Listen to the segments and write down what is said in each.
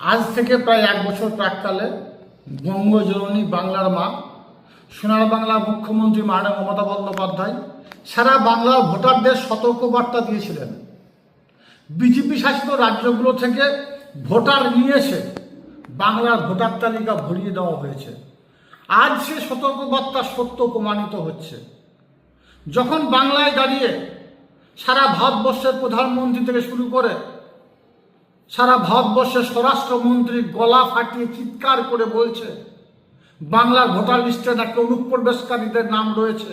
আজ থেকে প্রায় এক বছর প্রাককালে বঙ্গজননী বাংলার মা, সোনার বাংলা মুখ্যমন্ত্রী মাননীয় মমতা বন্দ্যোপাধ্যায় সারা বাংলার ভোটারদের সতর্কবার্তা দিয়েছিলেন। বিজেপি শাসিত রাজ্যগুলো থেকে ভোটার নিয়ে এসে বাংলার ভোটার তালিকা ভরিয়ে দেওয়া হয়েছে। আজ সে সতর্কবার্তা সত্য প্রমাণিত হচ্ছে। যখন বাংলায় দাঁড়িয়ে সারা ভারতবর্ষের প্রধানমন্ত্রী থেকে শুরু করে সারা ভারতবর্ষের স্বরাষ্ট্রমন্ত্রী গলা ফাটিয়ে চিৎকার করে বলছে, বাংলার ভোটার লিস্টে নাকি অনুপ্রবেশকারীদের নাম রয়েছে।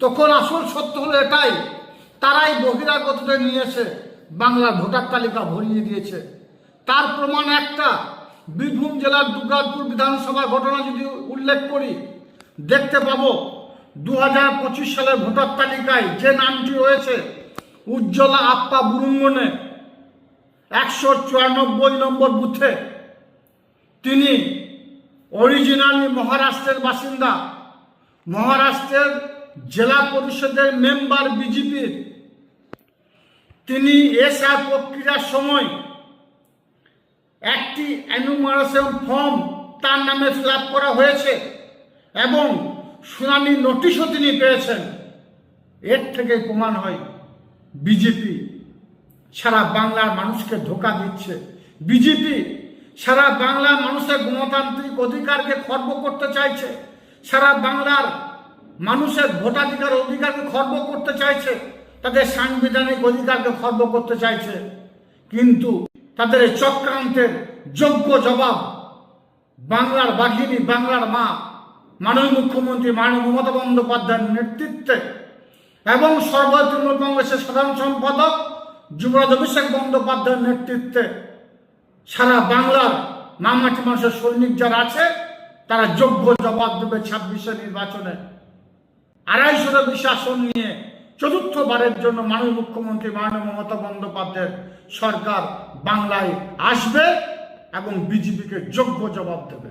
তখন আসল সত্য হলো এটাই, তারাই বহিরাগতদের নিয়েছে বাংলার ভোটার তালিকা ভরিয়ে দিয়েছে। তার প্রমাণ একটা, বীরভূম জেলার দুর্গাপুর বিধানসভা ঘটনা যদি উল্লেখ করি, দেখতে পাবো দু সালের ভোটার তালিকায় যে নামটি রয়েছে, উজ্জ্বলা আপ্পা বুরুঙ্গনে একশো চুরানব্বই নম্বর বুথে তিনি অরিজিনালি মহারাষ্ট্রের বাসিন্দা। মহারাষ্ট্রের জেলা পরিষদের মেম্বার বিজেপির তিনি এসআর প্রক্রিয়ার সময় একটি অ্যানুমারেশন ফর্ম তার নামে ফিল করা হয়েছে এবং শুনানি নোটিশও তিনি পেয়েছেন। এর থেকে প্রমাণ হয় বিজেপি সারা বাংলার মানুষকে ধোকা দিচ্ছে। বিজেপি সারা বাংলার মানুষের গণতান্ত্রিক অধিকারকে খর্ব করতে চাইছে। সারা বাংলার মানুষের ভোটাধিকার অধিকারকে খর্ব করতে চাইছে। তাদের সাংবিধানিক অধিকারকে খর্ব করতে চাইছে। কিন্তু তাদের চক্রান্তের যোগ্য জবাব বাংলার বাঘিনী, বাংলার মা মাননীয় মুখ্যমন্ত্রী, মাননীয় মমতা বন্দ্যোপাধ্যায়ের নেতৃত্বে এবং সর্বভারতীয় তৃণমূল কংগ্রেসের সাধারণ সম্পাদক যুবরাজ অভিষেক বন্দ্যোপাধ্যায়ের নেতৃত্বে সারা বাংলার মামাটি মানুষের সৈনিক যারা আছে, তারা যোগ্য জবাব দেবে ছাব্বিশে নির্বাচনে। আড়াইশোটা বেশি আসন নিয়ে চতুর্থবারের জন্য মাননীয় মুখ্যমন্ত্রী মাননীয় মমতা বন্দ্যোপাধ্যায়ের সরকার বাংলায় আসবে এবং বিজেপিকে যোগ্য জবাব দেবে।